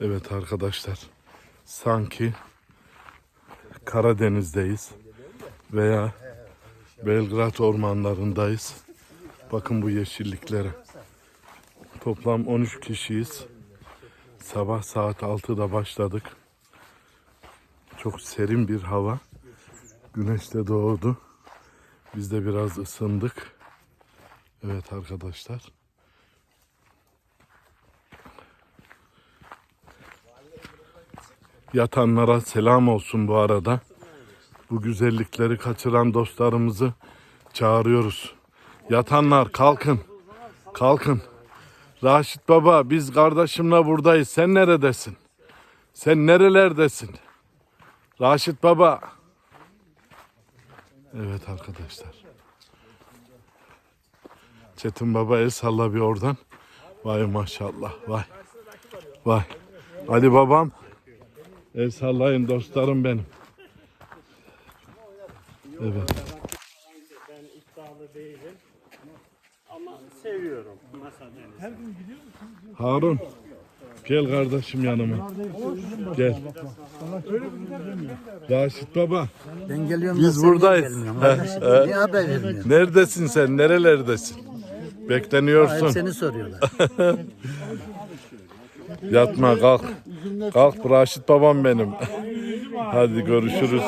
Evet arkadaşlar. Sanki Karadeniz'deyiz veya Belgrad ormanlarındayız. Bakın bu yeşilliklere. Toplam 13 kişiyiz. Sabah saat 6'da başladık. Çok serin bir hava. Güneş de doğdu. Biz de biraz ısındık. Evet arkadaşlar. Yatanlara selam olsun bu arada. Bu güzellikleri kaçıran dostlarımızı çağırıyoruz. Yatanlar kalkın. Kalkın. Raşit Baba biz kardeşimle buradayız. Sen neredesin? Sen nerelerdesin? Raşit Baba. Evet arkadaşlar. Çetin Baba el salla bir oradan. Vay maşallah vay. Vay. Ali babam. El sallayın dostlarım benim. Evet. Ben iddialı değilim. Ama seviyorum masa denizi. Harun. Gel kardeşim yanıma. Gel. Raşit baba. Ben geliyorum. Biz buradayız. Niye haber vermiyorsun? Neredesin sen? Nerelerdesin? Hep Bekleniyorsun. seni soruyorlar. Yatma kalk. Kalk Raşit babam benim. Hadi görüşürüz.